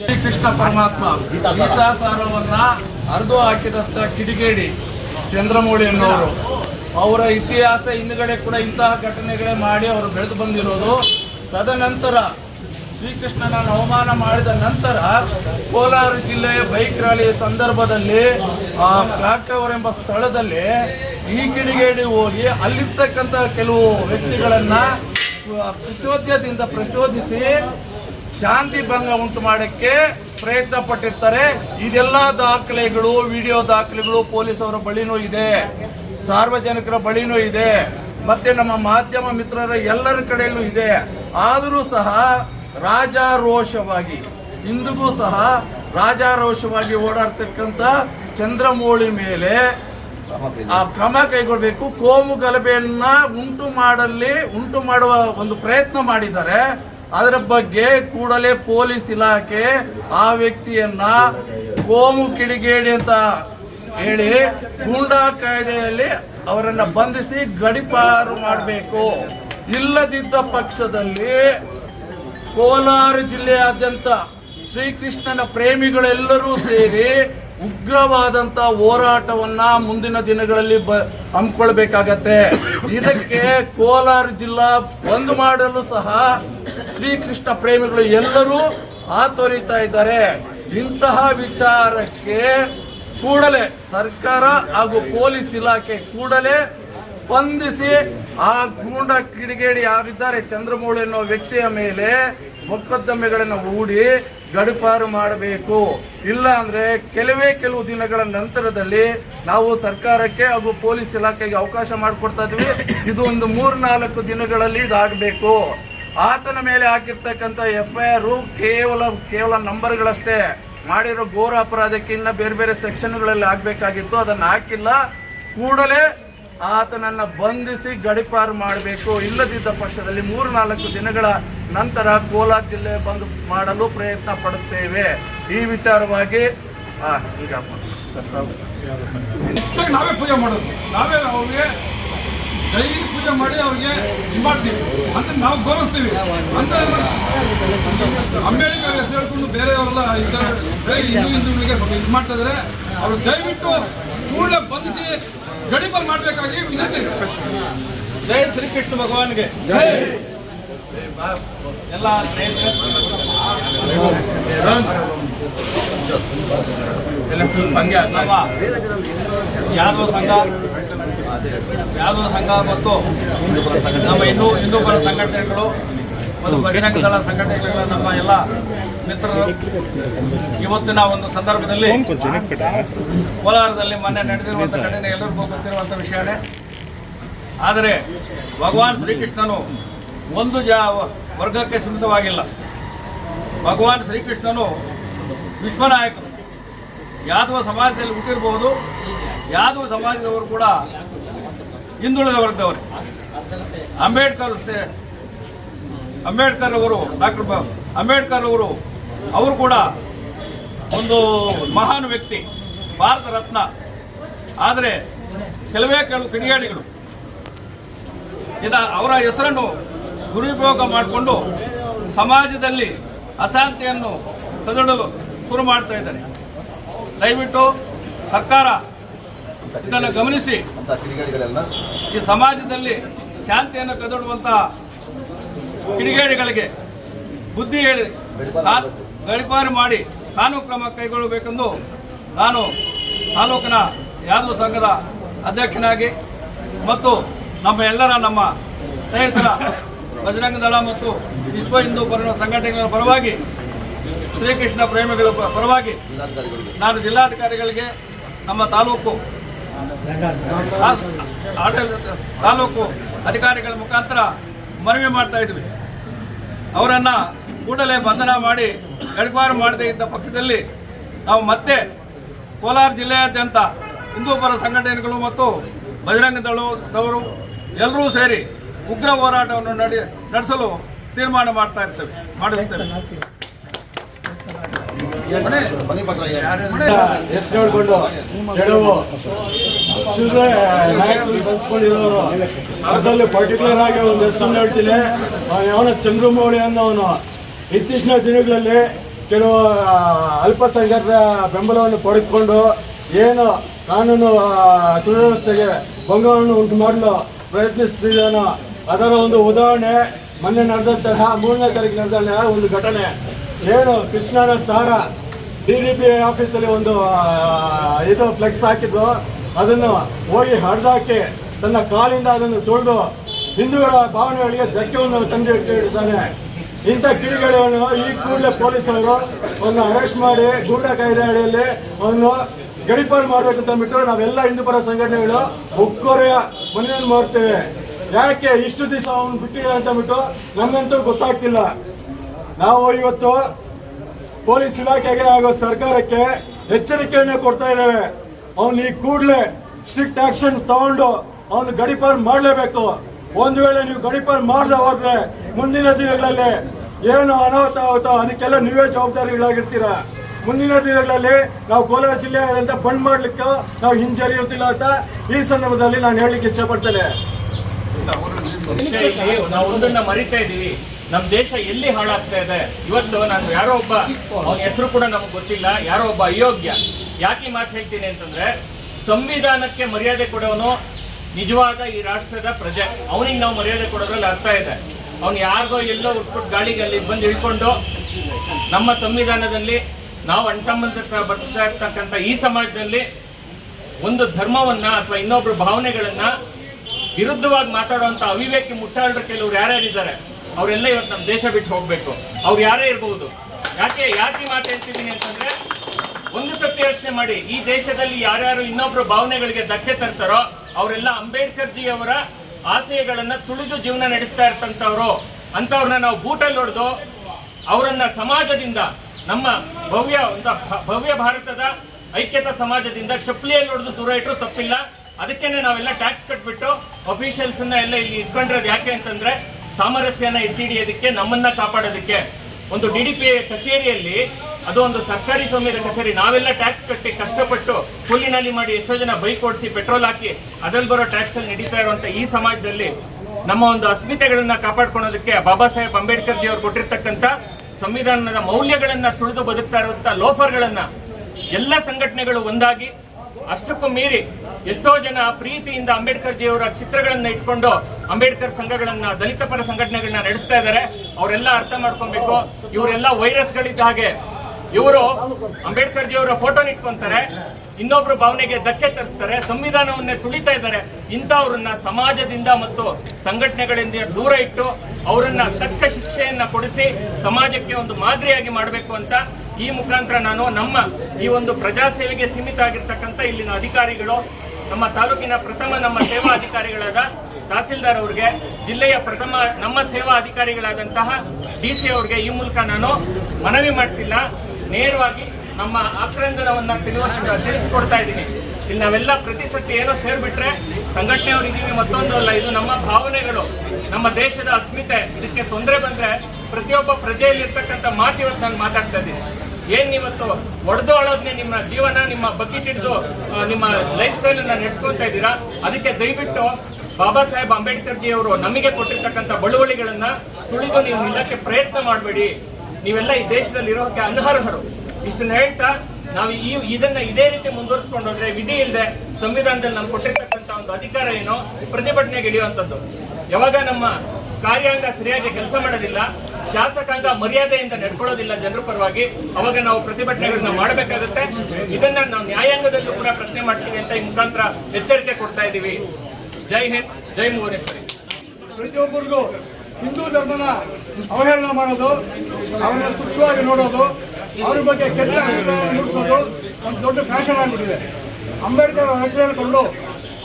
ಶ್ರೀಕೃಷ್ಣ ಪರಮಾತ್ಮ ಗೀತಾಸಾರವನ್ನ ಹರಿದು ಹಾಕಿದಂತ ಕಿಡಿಗೇಡಿ ಚಂದ್ರಮೌಳಿ ಅನ್ನೋರು. ಅವರ ಇತಿಹಾಸ ಹಿಂದ್ಗಡೆ ಕೂಡ ಇಂತಹ ಘಟನೆಗಳೇ ಮಾಡಿ ಅವರು ಬೆಳೆದು ಬಂದಿರೋದು. ತದನಂತರ ಶ್ರೀಕೃಷ್ಣನ ಅವಮಾನ ಮಾಡಿದ ನಂತರ ಕೋಲಾರ ಜಿಲ್ಲೆಯ ಬೈಕ್ ರ್ಯಾಲಿಯ ಸಂದರ್ಭದಲ್ಲಿ, ಆ ಕ್ಲಾಕ್ ಟವರ್ ಎಂಬ ಸ್ಥಳದಲ್ಲಿ ಈ ಕಿಡಿಗೇಡಿ ಹೋಗಿ ಅಲ್ಲಿರ್ತಕ್ಕಂಥ ಕೆಲವು ವ್ಯಕ್ತಿಗಳನ್ನ ಪ್ರಚೋದ್ಯದಿಂದ ಪ್ರಚೋದಿಸಿ ಶಾಂತಿ ಭಂಗ ಉಂಟು ಮಾಡಕ್ಕೆ ಪ್ರಯತ್ನ ಪಟ್ಟಿರ್ತಾರೆ. ಇದೆಲ್ಲ ದಾಖಲೆಗಳು, ವಿಡಿಯೋ ದಾಖಲೆಗಳು ಪೊಲೀಸವರ ಬಳಿನೂ ಇದೆ. ಸಾರ್ವಜನಿಕರ ಬಳಿನೂ ಇದೆ. ಮತ್ತೆ ನಮ್ಮ ಮಾಧ್ಯಮ ಮಿತ್ರರ ಎಲ್ಲರ ಕಡೆಯಲ್ಲೂ ಇದೆ. ಆದರೂ ಸಹ ರಾಜಾರೋಷವಾಗಿ, ಇಂದಿಗೂ ಸಹ ರಾಜಾರೋಷವಾಗಿ ಓಡಾಡ್ತಕ್ಕಂಥ ಚಂದ್ರಮೌಳಿ ಮೇಲೆ ಆ ಕ್ರಮ ಕೈಗೊಳ್ಬೇಕು. ಕೋಮು ಗಲಭೆಯನ್ನ ಉಂಟು ಮಾಡಲಿ ಉಂಟು ಮಾಡುವ ಒಂದು ಪ್ರಯತ್ನ ಮಾಡಿದ್ದಾರೆ. ಅದರ ಬಗ್ಗೆ ಕೂಡಲೇ ಪೊಲೀಸ್ ಇಲಾಖೆ ಆ ವ್ಯಕ್ತಿಯನ್ನ ಕೋಮು ಕಿಡಿಗೇಡಿ ಅಂತ ಹೇಳಿ ಗೂಂಡಾ ಕಾಯ್ದೆಯಲ್ಲಿ ಅವರನ್ನ ಬಂಧಿಸಿ ಗಡಿಪಾರು ಮಾಡಬೇಕು. ಇಲ್ಲದಿದ್ದ ಪಕ್ಷದಲ್ಲಿ ಕೋಲಾರ ಜಿಲ್ಲೆಯಾದ್ಯಂತ ಶ್ರೀಕೃಷ್ಣನ ಪ್ರೇಮಿಗಳೆಲ್ಲರೂ ಸೇರಿ ಉಗ್ರವಾದಂತ ಹೋರಾಟವನ್ನ ಮುಂದಿನ ದಿನಗಳಲ್ಲಿ ಬ, ಹಮ್ಮಿಕೊಳ್ಬೇಕಾಗತ್ತೆ. ಇದಕ್ಕೆ ಕೋಲಾರ ಜಿಲ್ಲಾ ಬಂದ್ ಮಾಡಲು ಸಹ ಶ್ರೀಕೃಷ್ಣ ಪ್ರೇಮಿಗಳು ಎಲ್ಲರೂ ಆತೊರಿತಾ ಇದ್ದಾರೆ. ಇಂತಹ ವಿಚಾರಕ್ಕೆ ಕೂಡಲೇ ಸರ್ಕಾರ ಹಾಗೂ ಪೊಲೀಸ್ ಇಲಾಖೆ ಕೂಡಲೇ ಸ್ಪಂದಿಸಿ ಆ ಗೂಂಡ ಕಿಡಿಗೇಡಿ ಯಾರಿದ್ದಾರೆ ಚಂದ್ರಮೌಳಿ ಅನ್ನೋ ವ್ಯಕ್ತಿಯ ಮೇಲೆ ಮೊಕದ್ದಮೆಗಳನ್ನು ಹೂಡಿ ಗಡಿಪಾರು ಮಾಡಬೇಕು. ಇಲ್ಲ ಅಂದ್ರೆ ಕೆಲವೇ ಕೆಲವು ದಿನಗಳ ನಂತರದಲ್ಲಿ ನಾವು ಸರ್ಕಾರಕ್ಕೆ ಹಾಗೂ ಪೊಲೀಸ್ ಇಲಾಖೆಗೆ ಅವಕಾಶ ಮಾಡಿಕೊಡ್ತಾ ಇದ್ವಿ ಇದು ಒಂದು ಮೂರ್ನಾಲ್ಕು ದಿನಗಳಲ್ಲಿ ಇದಾಗಬೇಕು. ಆತನ ಮೇಲೆ ಹಾಕಿರ್ತಕ್ಕಂಥ ಎಫ್ ಐ ಆರು ಕೇವಲ ಕೇವಲ ನಂಬರ್ಗಳಷ್ಟೇ. ಮಾಡಿರೋ ಘೋರ ಅಪರಾಧಕ್ಕೆ ಇನ್ನ ಬೇರೆ ಬೇರೆ ಸೆಕ್ಷನ್ಗಳಲ್ಲಿ ಆಗಬೇಕಾಗಿತ್ತು ಅದನ್ನ ಹಾಕಿಲ್ಲ. ಕೂಡಲೇ ಆತನನ್ನ ಬಂಧಿಸಿ ಗಡಿಪಾರು ಮಾಡಬೇಕು. ಇಲ್ಲದಿದ್ದ ಪಕ್ಷದಲ್ಲಿ ಮೂರು ನಾಲ್ಕು ದಿನಗಳ ನಂತರ ಕೋಲಾರ ಜಿಲ್ಲೆ ಬಂದ್ ಮಾಡಲು ಪ್ರಯತ್ನ ಪಡುತ್ತೇವೆ. ಈ ವಿಚಾರವಾಗಿ ಈಗ ನಾವೇ ಪೂಜೆ ಮಾಡೋದು. ನಾವೇ ಅವ್ರಿಗೆ ಡೈಲಿ ಪೂಜೆ ಮಾಡಿ ಅವ್ರಿಗೆ ಇದು ಮಾಡ್ತೀವಿ. ಅಂತ ನಾವು ಗೌರವಿಸ್ತೀವಿ. ಅಂತ ಅಂಬೇಡ್ಕರ್ ಹೆಸರು ಹೇಳ್ಕೊಂಡು ಬೇರೆಯವರೆಲ್ಲ ಹಿಂದೂ ಹಿಂದೂಗಳಿಗೆ ಇದು ಮಾಡ್ತಾ ಇದ್ದಾರೆ ಅವರು ದಯವಿಟ್ಟು ಕೂಡಲೇ ಬಂಧಿಸಿ ಗಡಿಪ ಮಾಡಬೇಕಾಗಿ ವಿನಂತಿ. ಜೈ ಶ್ರೀಕೃಷ್ಣ ಭಗವಾನ್ಗೆ. ಎಲ್ಲ ಸ್ನೇಹಿತರೆ. ಎಲ್ಲ ಸ್ವಲ್ಪ ಹಂಗೆ ಯಾರು ಸಂಘ? ಯಾದವ ಸಂಘ ಮತ್ತು ನಮ್ಮ ಹಿಂದೂ ಪರ ಸಂಘಟನೆಗಳು ಮತ್ತು ಬಹಿರಂಗ ದಳ ಸಂಘಟನೆಗಳ ನಮ್ಮ ಎಲ್ಲ ಮಿತ್ರರು ಇವತ್ತಿನ ಒಂದು ಸಂದರ್ಭದಲ್ಲಿ ಕೋಲಾರದಲ್ಲಿ ಮೊನ್ನೆ ನಡೆದಿರುವಂಥ ಘಟನೆ ಎಲ್ಲರಿಗೂ ಗೊತ್ತಿರುವಂಥ ವಿಷಯನೇ. ಆದರೆ ಭಗವಾನ್ ಶ್ರೀಕೃಷ್ಣನು ಒಂದು ಜಾ ವರ್ಗಕ್ಕೆ ಸೀಮಿತವಾಗಿಲ್ಲ. ಭಗವಾನ್ ಶ್ರೀಕೃಷ್ಣನು ವಿಶ್ವನಾಯಕನು ಯಾದವ ಸಮಾಜದಲ್ಲಿ ಹುಟ್ಟಿರ್ಬೋದು, ಯಾದವ ಸಮಾಜದವರು ಕೂಡ ಹಿಂದುಳಿದ ವರ್ಗದವರು. ಅಂಬೇಡ್ಕರ್ ಅಂಬೇಡ್ಕರ್ ಅವರು, ಡಾಕ್ಟರ್ ಅಂಬೇಡ್ಕರ್ ಅವರು ಅವರು ಕೂಡ ಒಂದು ಮಹಾನ್ ವ್ಯಕ್ತಿ, ಭಾರತ ರತ್ನ. ಆದರೆ ಕೆಲವೇ ಕೆಲವು ಕಿಡಿಗೇಡಿಗಳು, ಇದ ಅವರ ಹೆಸರನ್ನು ದುರುಪಯೋಗ ಮಾಡಿಕೊಂಡು ಸಮಾಜದಲ್ಲಿ ಅಶಾಂತಿಯನ್ನು ಕದಡಲು ಶುರು ಮಾಡ್ತಾ ಇದ್ದಾರೆ. ದಯವಿಟ್ಟು ಸರ್ಕಾರ ಇದನ್ನು ಗಮನಿಸಿ. ಈ ಸಮಾಜದಲ್ಲಿ ಶಾಂತಿಯನ್ನು ಕದಡುವಂತ ಕಿಡಿಗೇಡಿಗಳಿಗೆ ಬುದ್ಧಿ ಹೇಳಿ ಗಡಿಪಾರು ಮಾಡಿ ಕಾನೂನು ಕ್ರಮ ಕೈಗೊಳ್ಳಬೇಕೆಂದು ನಾನು ತಾಲೂಕಿನ ಯಾದವ ಸಂಘದ ಅಧ್ಯಕ್ಷನಾಗಿ ಮತ್ತು ನಮ್ಮ ಎಲ್ಲರ ನಮ್ಮ ಸ್ನೇಹಿತರ ಬಜರಂಗ ದಳ ಮತ್ತು ವಿಶ್ವ ಹಿಂದೂ ಪರ ಸಂಘಟನೆಗಳ ಪರವಾಗಿ ಶ್ರೀಕೃಷ್ಣ ಪ್ರೇಮಿಗಳ ಪರವಾಗಿ ನಾನು ಜಿಲ್ಲಾಧಿಕಾರಿಗಳಿಗೆ ನಮ್ಮ ತಾಲೂಕು ತಾಲೂಕು ಅಧಿಕಾರಿಗಳ ಮುಖಾಂತರ ಮನವಿ ಮಾಡ್ತಾ ಇದ್ವಿ. ಅವರನ್ನ ಕೂಡಲೇ ಬಂಧನ ಮಾಡಿ ಗಡಿಪಾರು ಮಾಡದೇ ಇದ್ದ ಪಕ್ಷದಲ್ಲಿ ನಾವು ಮತ್ತೆ ಕೋಲಾರ ಜಿಲ್ಲೆಯಾದ್ಯಂತ ಹಿಂದೂ ಪರ ಸಂಘಟನೆಗಳು ಮತ್ತು ಬಜರಂಗ ದಳದವರು ಎಲ್ಲರೂ ಸೇರಿ ಉಗ್ರ ಹೋರಾಟವನ್ನು ನಡೆ ನಡೆಸಲು ತೀರ್ಮಾನ ಮಾಡ್ತಾ ಇರ್ತೇವೆ ಮಾಡಿರ್ತೇವೆ ಮನೆ ಚಿಲ್ಲರೆ ನಾಯಕರು ಕಲ್ಸ್ಕೊಂಡಿರೋರು ಅದರಲ್ಲಿ ಪರ್ಟಿಕ್ಯುಲರ್ ಆಗಿ ಒಂದು ಹೆಸರನ್ನು ಹೇಳ್ತೀನಿ. ಅವನು ಯಾವನ ಚಂದ್ರಮೌಳಿ ಅನ್ನೋನು ಇತ್ತೀಚಿನ ದಿನಗಳಲ್ಲಿ ಕೆಲವು ಅಲ್ಪಸಂಖ್ಯಾತರ ಬೆಂಬಲವನ್ನು ಪಡೆದುಕೊಂಡು ಏನು ಕಾನೂನು ಸುವ್ಯವಸ್ಥೆಗೆ ಭಂಗವನ್ನು ಉಂಟು ಮಾಡಲು ಪ್ರಯತ್ನಿಸ್ತಿದ್ದಾನೋ, ಅದರ ಒಂದು ಉದಾಹರಣೆ ಮೊನ್ನೆ ನಡೆದಂತಹ ಮೂರನೇ ತಾರೀಕು ನಡೆದಂತಹ ಒಂದು ಘಟನೆ. ಏನು, ಕೃಷ್ಣನ ಸಾರ ಡಿ ಡಿ ಪಿ ಆಫೀಸಲ್ಲಿ ಒಂದು ಇದು ಫ್ಲೆಕ್ಸ್ ಹಾಕಿದ್ರು. ಅದನ್ನು ಹೋಗಿ ಹಡ್ದಾಕಿ ತನ್ನ ಕಾಲಿಂದ ಅದನ್ನು ತುಳಿದು ಹಿಂದೂಗಳ ಭಾವನೆಗಳಿಗೆ ಧಕ್ಕೆಯನ್ನು ತಂದು ಇಟ್ಟಿದ್ದಾನೆ ಇಂಥ ಕಿಡಿಗಳನ್ನು ಈ ಕೂಡಲೇ ಪೊಲೀಸರು ಅವನ್ನ ಅರೆಸ್ಟ್ ಮಾಡಿ ಗೂಂಡಾ ಕಾಯ್ದೆ ಅಡಿಯಲ್ಲಿ ಅವನು ಗಡಿಪಾರು ಮಾಡಬೇಕಂತ ಅಂದ್ಬಿಟ್ಟು ನಾವೆಲ್ಲ ಹಿಂದೂ ಪರ ಸಂಘಟನೆಗಳು ಒಕ್ಕೊರೆಯ ಮನೆಯನ್ನು ಮಾಡ್ತೇವೆ. ಯಾಕೆ ಇಷ್ಟು ದಿವಸ ಅವನು ಬಿಟ್ಟಿದೆ ಅಂತ ಅಂದ್ಬಿಟ್ಟು ನಮಗಂತೂ ಗೊತ್ತಾಗ್ತಿಲ್ಲ. ನಾವು ಇವತ್ತು ಪೊಲೀಸ್ ಇಲಾಖೆಗೆ ಹಾಗೂ ಸರ್ಕಾರಕ್ಕೆ ಎಚ್ಚರಿಕೆಯನ್ನು ಕೊಡ್ತಾ ಇದ್ದೇವೆ. ಅವನು ಈ ಕೂಡಲೇ ಸ್ಟ್ರಿಕ್ಟ್ ಆಕ್ಷನ್ ತಗೊಂಡು ಅವನು ಗಡಿಪಾರ್ ಮಾಡಲೇಬೇಕು. ಒಂದು ವೇಳೆ ನೀವು ಗಡಿಪಾರ್ ಮಾಡದೆ ಹೋದ್ರೆ ಮುಂದಿನ ದಿನಗಳಲ್ಲಿ ಏನು ಅನಾಹುತ ಆಗುತ್ತೋ ಅದಕ್ಕೆಲ್ಲ ನೀವೇ ಜವಾಬ್ದಾರಿಗಳಾಗಿರ್ತೀರಾ. ಮುಂದಿನ ದಿನಗಳಲ್ಲಿ ನಾವು ಕೋಲಾರ ಜಿಲ್ಲೆಯಾದಂತ ಬಂದ್ ಮಾಡ್ಲಿಕ್ಕೆ ನಾವು ಹಿಂಜರಿಯುತ್ತಿಲ್ಲ ಅಂತ ಈ ಸಂದರ್ಭದಲ್ಲಿ ನಾನು ಹೇಳಲಿಕ್ಕೆ ಇಷ್ಟಪಡ್ತೇನೆ. ಮರಿತಾ ಇದೀವಿ ನಮ್ ದೇಶ ಎಲ್ಲಿ ಹಾಳಾಗ್ತಾ ಇದೆ? ಇವತ್ತು ನಾನು ಯಾರೋ ಒಬ್ಬ ಅವನ ಹೆಸರು ಕೂಡ ನಮಗೆ ಗೊತ್ತಿಲ್ಲ, ಯಾರೋ ಒಬ್ಬ ಅಯೋಗ್ಯ. ಯಾಕೆ ಮಾತು ಹೇಳ್ತೀನಿ ಅಂತಂದ್ರೆ, ಸಂವಿಧಾನಕ್ಕೆ ಮರ್ಯಾದೆ ಕೊಡೋನು ನಿಜವಾದ ಈ ರಾಷ್ಟ್ರದ ಪ್ರಜೆ. ಅವನಿಗೆ ನಾವು ಮರ್ಯಾದೆ ಕೊಡೋದ್ರಲ್ಲಿ ಅರ್ಥ ಇದೆ. ಅವನು ಯಾರಿಗೋ ಎಲ್ಲೋ ಉಟ್ಬಿಟ್ಟು ಗಾಳಿಗೆ ಅಲ್ಲಿ ಬಂದು ಇಳ್ಕೊಂಡು ನಮ್ಮ ಸಂವಿಧಾನದಲ್ಲಿ ನಾವು ಅಂಟಮ್ಮಂತ ಬರ್ತಾ ಇರ್ತಕ್ಕಂಥ ಈ ಸಮಾಜದಲ್ಲಿ ಒಂದು ಧರ್ಮವನ್ನ ಅಥವಾ ಇನ್ನೊಬ್ರು ಭಾವನೆಗಳನ್ನ ವಿರುದ್ಧವಾಗಿ ಮಾತಾಡುವಂತ ಅವಿವೇಕಿ ಮುಟ್ಟಾಳರು ಕೆಲವರು ಯಾರ್ಯಾರಿದ್ದಾರೆ? ಅವರೆಲ್ಲ ಇವತ್ತು ನಮ್ಮ ದೇಶ ಬಿಟ್ಟು ಹೋಗ್ಬೇಕು. ಅವ್ರು ಯಾರೇ ಇರಬಹುದು ಯಾಕೆ ಯಾಕೆ ಮಾತಾಡ್ತಿದ್ದೀನಿ ಮಾತು ಅಂತಂದ್ರೆ, ಒಂದು ಸತಿ ಯೋಚನೆ ಮಾಡಿ, ಈ ದೇಶದಲ್ಲಿ ಯಾರ್ಯಾರು ಇನ್ನೊಬ್ರು ಭಾವನೆಗಳಿಗೆ ಧಕ್ಕೆ ತರ್ತಾರೋ, ಅವರೆಲ್ಲ ಅಂಬೇಡ್ಕರ್ ಜಿ ಅವರ ಆಸೆಗಳನ್ನ ತುಳಿದು ಜೀವನ ನಡೆಸ್ತಾ ಇರ್ತಂತವ್ರು ಅಂತವ್ರನ್ನ ನಾವು ಬೂಟಲ್ಲಿ ಹೊಡೆದು, ಅವರನ್ನ ಸಮಾಜದಿಂದ, ನಮ್ಮ ಭವ್ಯ ಒಂದು ಭವ್ಯ ಭಾರತದ ಐಕ್ಯತಾ ಸಮಾಜದಿಂದ ಚಪ್ಪಲಿಯಲ್ಲಿ ಹೊಡೆದು ದೂರ ಇಟ್ಟರು ತಪ್ಪಿಲ್ಲ. ಅದಕ್ಕೇನೆ ನಾವೆಲ್ಲ ಟ್ಯಾಕ್ಸ್ ಕಟ್ಬಿಟ್ಟು ಅಫಿಷಿಯಲ್ಸ್ ಎಲ್ಲ ಇಲ್ಲಿ ಇಟ್ಕೊಂಡಿರೋದು ಯಾಕೆ ಅಂತಂದ್ರೆ ಸಾಮರಸ್ಯನ ಎತ್ತಿ ಹಿಡಿಯೋದಕ್ಕೆ ನಮ್ಮನ್ನ ಕಾಪಾಡೋದಕ್ಕೆ ಒಂದು ಡಿ ಡಿ ಪಿ ಕಚೇರಿಯಲ್ಲಿ, ಅದು ಒಂದು ಸರ್ಕಾರಿ ಸ್ವಾಮ್ಯದ ಕಚೇರಿ, ನಾವೆಲ್ಲ ಟ್ಯಾಕ್ಸ್ ಕಟ್ಟಿ ಕಷ್ಟಪಟ್ಟು ಕೂಲಿನಾಲಿ ಮಾಡಿ ಎಷ್ಟೋ ಜನ ಬೈಕ್ ಓಡಿಸಿ ಪೆಟ್ರೋಲ್ ಹಾಕಿ ಅದ್ರಲ್ಲಿ ಬರೋ ಟ್ಯಾಕ್ಸ್ ಅಲ್ಲಿ ನಡೀತಾ ಇರುವಂತ ಈ ಸಮಾಜದಲ್ಲಿ ನಮ್ಮ ಒಂದು ಅಸ್ಮಿತೆಗಳನ್ನ ಕಾಪಾಡ್ಕೊಳ್ಳೋದಕ್ಕೆ ಬಾಬಾ ಸಾಹೇಬ್ ಅಂಬೇಡ್ಕರ್ ಜಿ ಅವರು ಕೊಟ್ಟಿರ್ತಕ್ಕಂಥ ಸಂವಿಧಾನದ ಮೌಲ್ಯಗಳನ್ನ ತುಳಿದು ಬದುಕ್ತಾ ಇರುವಂತ ಲೋಫರ್ಗಳನ್ನ ಎಲ್ಲ ಸಂಘಟನೆಗಳು ಒಂದಾಗಿ ಅಷ್ಟಕ್ಕೂ ಮೀರಿ ಎಷ್ಟೋ ಜನ ಪ್ರೀತಿಯಿಂದ ಅಂಬೇಡ್ಕರ್ ಜಿಯವರ ಚಿತ್ರಗಳನ್ನ ಇಟ್ಕೊಂಡು ಅಂಬೇಡ್ಕರ್ ಸಂಘಗಳನ್ನ, ದಲಿತ ಪರ ಸಂಘಟನೆಗಳನ್ನ ನಡೆಸ್ತಾ ಇದ್ದಾರೆ. ಅವರೆಲ್ಲ ಅರ್ಥ ಮಾಡ್ಕೊಬೇಕು. ಇವರೆಲ್ಲ ವೈರಸ್ಗಳಿದ್ದ ಹಾಗೆ ಇವರು ಅಂಬೇಡ್ಕರ್ ಜಿಯವರ ಫೋಟೋ ಇಟ್ಕೊಂತಾರೆ. ಇನ್ನೊಬ್ರು ಭಾವನೆಗೆ ಧಕ್ಕೆ ತರಿಸ್ತಾರೆ. ಸಂವಿಧಾನವನ್ನೇ ತುಳಿತಾ ಇದ್ದಾರೆ. ಇಂಥವ್ರನ್ನ ಸಮಾಜದಿಂದ ಮತ್ತು ಸಂಘಟನೆಗಳಿಂದ ದೂರ ಇಟ್ಟು ಅವರನ್ನ ತಕ್ಕ ಶಿಕ್ಷೆಯನ್ನ ಕೊಡಿಸಿ ಸಮಾಜಕ್ಕೆ ಒಂದು ಮಾದರಿಯಾಗಿ ಮಾಡಬೇಕು ಅಂತ ಈ ಮುಖಾಂತರ ನಾನು ನಮ್ಮ ಈ ಒಂದು ಪ್ರಜಾಸೇವೆಗೆ ಸೀಮಿತ ಆಗಿರ್ತಕ್ಕಂಥ ಇಲ್ಲಿನ ಅಧಿಕಾರಿಗಳು, ನಮ್ಮ ತಾಲೂಕಿನ ಪ್ರಥಮ ನಮ್ಮ ಸೇವಾ ಅಧಿಕಾರಿಗಳಾದ ತಹಸೀಲ್ದಾರ್ ಅವ್ರಿಗೆ, ಜಿಲ್ಲೆಯ ಪ್ರಥಮ ನಮ್ಮ ಸೇವಾ ಅಧಿಕಾರಿಗಳಾದಂತಹ ಡಿ ಸಿ ಅವ್ರಿಗೆ ಈ ಮೂಲಕ ನಾನು ಮನವಿ ಮಾಡ್ತಿಲ್ಲ. ನೇರವಾಗಿ ನಮ್ಮ ಆಕ್ರಂದನವನ್ನು ತಿಳಿವ ತಿಳಿಸಿಕೊಡ್ತಾ ಇದ್ದೀನಿ. ಇಲ್ಲಿ ನಾವೆಲ್ಲ ಪ್ರತಿ ಸತಿ ಏನೋ ಸೇರಿಬಿಟ್ರೆ ಸಂಘಟನೆಯವರು ಇದೀವಿ ಮತ್ತೊಂದು ಅಲ್ಲ, ಇದು ನಮ್ಮ ಭಾವನೆಗಳು. ನಮ್ಮ ದೇಶದ ಅಸ್ಮಿತೆ, ಇದಕ್ಕೆ ತೊಂದರೆ ಬಂದರೆ ಪ್ರತಿಯೊಬ್ಬ ಪ್ರಜೆಯಲ್ಲಿರ್ತಕ್ಕಂಥ ಮಾತು ನಾನು ಮಾತಾಡ್ತಾ ಇದ್ದೀನಿ. ಏನ್ ಇವತ್ತು ಒಡೆದು ಆಳೋದ್ನೇ ನಿಮ್ಮ ಜೀವನ, ನಿಮ್ಮ ಬಕೆಟ್ ಹಿಡಿದು ನಿಮ್ಮ ಲೈಫ್ ಸ್ಟೈಲ್ ಅನ್ನ ನಡೆಸ್ಕೊಂತ ಇದ್ದೀರಾ? ಅದಕ್ಕೆ ದಯವಿಟ್ಟು ಬಾಬಾ ಸಾಹೇಬ್ ಅಂಬೇಡ್ಕರ್ ಜಿ ಅವರು ನಮಗೆ ಕೊಟ್ಟಿರ್ತಕ್ಕಂಥ ಬಳುವಳಿಗಳನ್ನ ತುಳಿದು ನೀವು ನಿಲ್ಲಕ್ಕೆ ಪ್ರಯತ್ನ ಮಾಡಬೇಡಿ. ನೀವೆಲ್ಲ ಈ ದೇಶದಲ್ಲಿ ಇರೋಕೆ ಅನರ್ಹರು. ಇಷ್ಟನ್ನ ಹೇಳ್ತಾ, ನಾವು ಈ, ಇದನ್ನ ಇದೇ ರೀತಿ ಮುಂದುವರಿಸ್ಕೊಂಡು ಹೋದ್ರೆ ವಿಧಿ ಇಲ್ಲದೆ ಸಂವಿಧಾನದಲ್ಲಿ ನಮ್ಗೆ ಕೊಟ್ಟಿರ್ತಕ್ಕಂಥ ಒಂದು ಅಧಿಕಾರ ಏನು? ಪ್ರತಿಭಟನೆಗೆ ಇಳಿಯುವಂಥದ್ದು ಯಾವಾಗ ನಮ್ಮ ಕಾರ್ಯಾಂಗ ಸರಿಯಾಗಿ ಕೆಲಸ ಮಾಡೋದಿಲ್ಲ ಶಾಸಕಾಂಗ ಮರ್ಯಾದೆಯಿಂದ ನಡ್ಕೊಳ್ಳೋದಿಲ್ಲ ಜನರ ಪರವಾಗಿ ಅವಾಗ ನಾವು ಪ್ರತಿಭಟನೆಗಳನ್ನ ಮಾಡಬೇಕಾಗುತ್ತೆ. ಇದನ್ನ ನಾವು ನ್ಯಾಯಾಂಗದಲ್ಲೂ ಕೂಡ ಪ್ರಶ್ನೆ ಮಾಡ್ತೀವಿ ಅಂತ ಈ ಮುಖಾಂತರ ಎಚ್ಚರಿಕೆ ಕೊಡ್ತಾ ಇದ್ದೀವಿ. ಜೈ ಹಿಂದ್, ಜೈ ಭುವನೇಶ್ವರಿ ಪ್ರತಿಯೊಬ್ಬರಿಗೂ ಹಿಂದೂ ಧರ್ಮನ ಅವಹೇಳನ ಮಾಡೋದು, ಅವರನ್ನ ತುಚ್ಛವಾಗಿ ನೋಡೋದು, ಅವ್ರ ಬಗ್ಗೆ ಕೆಟ್ಟ ಅಭಿಪ್ರಾಯ ಮೂಡಿಸೋದು ಒಂದು ದೊಡ್ಡ ಫ್ಯಾಷನ್ ಆಗಿಬಿಟ್ಟಿದೆ. ಅಂಬೇಡ್ಕರ್ ಅವ್ರ ಹೆಸರು ಹೇಳ್ಕೊಂಡು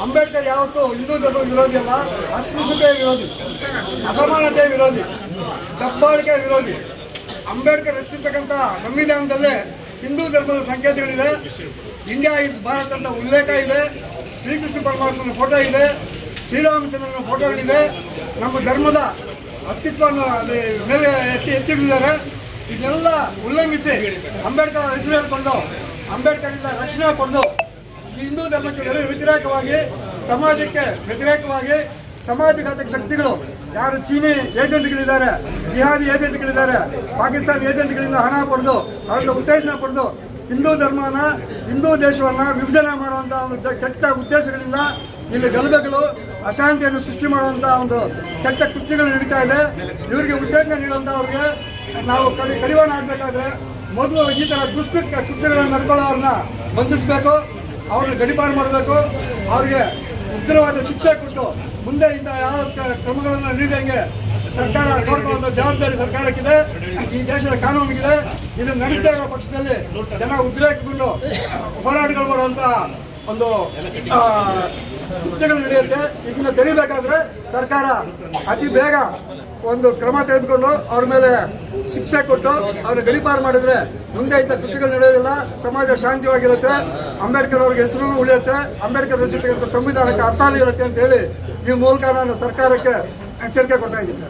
ಅಂಬೇಡ್ಕರ್ ಯಾವತ್ತೂ ಹಿಂದೂ ಧರ್ಮ ವಿರೋಧಿ ಅಲ್ಲ ಅಸ್ಪೃಶ್ಯತೆ ವಿರೋಧಿ ಅಸಮಾನತೆ ವಿರೋಧಿ, ದಬ್ಬಾಳಿಕೆ ವಿರೋಧಿ. ಅಂಬೇಡ್ಕರ್ ರಚಿಸಿರ್ತಕ್ಕಂಥ ಸಂವಿಧಾನದಲ್ಲೇ ಹಿಂದೂ ಧರ್ಮದ ಸಂಕೇತಗಳಿದೆ. ಇಂಡಿಯಾ ಇಸ್ ಭಾರತ್ ಅಂತ ಉಲ್ಲೇಖ ಇದೆ. ಶ್ರೀಕೃಷ್ಣ ಪರಮಾತ್ಮನ ಫೋಟೋ ಇದೆ. ಶ್ರೀರಾಮಚಂದ್ರನ ಫೋಟೋಗಳಿದೆ ನಮ್ಮ ಧರ್ಮದ ಅಸ್ತಿತ್ವವನ್ನು ಅಲ್ಲಿ ಮೇಲೆ ಎತ್ತಿ ಎತ್ತಿಡಿದ್ದಾರೆ ಇದೆಲ್ಲ ಉಲ್ಲಂಘಿಸಿ ಅಂಬೇಡ್ಕರ್ ಹೆಸರು ಹೇಳ್ಕೊಂಡು ಅಂಬೇಡ್ಕರಿಂದ ರಕ್ಷಣೆ ಪಡೆದು ಈ ಹಿಂದೂ ಧರ್ಮಕ್ಕೆ ವ್ಯತಿರೇಕವಾಗಿ, ಸಮಾಜಕ್ಕೆ ವ್ಯತಿರೇಕವಾಗಿ ಸಮಾಜಘಾತಕ ಶಕ್ತಿಗಳು, ಯಾರು ಚೀನಿ ಏಜೆಂಟ್ಗಳಿದ್ದಾರೆ, ಜಿಹಾದಿ ಏಜೆಂಟ್ಗಳಿದ್ದಾರೆ, ಪಾಕಿಸ್ತಾನ ಏಜೆಂಟ್ಗಳಿಂದ ಹಣ ಪಡೆದು ಅವರಿಂದ ಉತ್ತೇಜನ ಪಡೆದು ಹಿಂದೂ ಧರ್ಮನ, ಹಿಂದೂ ದೇಶವನ್ನ ವಿಭಜನೆ ಮಾಡುವಂತ ಒಂದು ಕೆಟ್ಟ ಉದ್ದೇಶಗಳಿಂದ ಇಲ್ಲಿ ಗಲಭೆಗಳು, ಅಶಾಂತಿಯನ್ನು ಸೃಷ್ಟಿ ಮಾಡುವಂತ ಒಂದು ಕೆಟ್ಟ ಕೃತ್ಯಗಳು ನಡೀತಾ ಇದೆ. ಇವರಿಗೆ ಉತ್ತೇಜನ ನೀಡುವಂತ ಅವ್ರಿಗೆ ನಾವು ಕಡಿ, ಕಡಿವಾಣ ಆಗ್ಬೇಕಾದ್ರೆ ಮೊದಲು ಈ ತರ ದುಷ್ಟ ಕೃತ್ಯಗಳನ್ನು ನಡ್ಕೊಳ್ಳೋರನ್ನ ಬಂಧಿಸಬೇಕು. ಅವ್ರನ್ನ ಗಡಿಪಾರು ಮಾಡಬೇಕು. ಅವ್ರಿಗೆ ಉಗ್ರವಾದ ಶಿಕ್ಷೆ ಕೊಟ್ಟು ಮುಂದೆ ಇಂಥ ಯಾವ ಕ್ರಮಗಳನ್ನು ನೀಡಿದಂಗೆ ಸರ್ಕಾರ ನೋಡ್ಕೊಳ್ಳೋ ಜವಾಬ್ದಾರಿ ಸರ್ಕಾರಕ್ಕಿದೆ. ಈ ದೇಶದ ಕಾನೂನಿಗಿದೆ. ಇದನ್ನು ನಡೀತಾ ಇರೋ ಪಕ್ಷದಲ್ಲಿ ಜನ ಉದ್ರೇಕಗೊಂಡು ಹೋರಾಟಗಳು ಮಾಡುವಂತ ಒಂದು ಕೃತ್ಯಗಳು ನಡೆಯುತ್ತೆ. ಇದನ್ನ ತಡಿಬೇಕಾದ್ರೆ ಸರ್ಕಾರ ಅತಿ ಬೇಗ ಒಂದು ಕ್ರಮ ತೆಗೆದುಕೊಂಡು ಅವ್ರ ಮೇಲೆ ಶಿಕ್ಷೆ ಕೊಟ್ಟು ಅವರ ಗಡಿಪಾರು ಮಾಡಿದ್ರೆ ಮುಂದೆ ಇಂಥ ಕೃತಿಗಳು ನಡೆಯೋದಿಲ್ಲ, ಸಮಾಜ ಶಾಂತಿಯಾಗಿರುತ್ತೆ ಅಂಬೇಡ್ಕರ್ ಅವ್ರಿಗೆ ಹೆಸರು ಉಳಿಯುತ್ತೆ, ಅಂಬೇಡ್ಕರ್ ರಚಿಸಿದಂಥ ಸಂವಿಧಾನಕ್ಕೆ ಅರ್ಥ ಇರುತ್ತೆ ಅಂತ ಹೇಳಿ ಈ ಮೂಲಕ ನಾನು ಸರ್ಕಾರಕ್ಕೆ ಎಚ್ಚರಿಕೆ ಕೊಡ್ತಾ ಇದ್ದೀನಿ.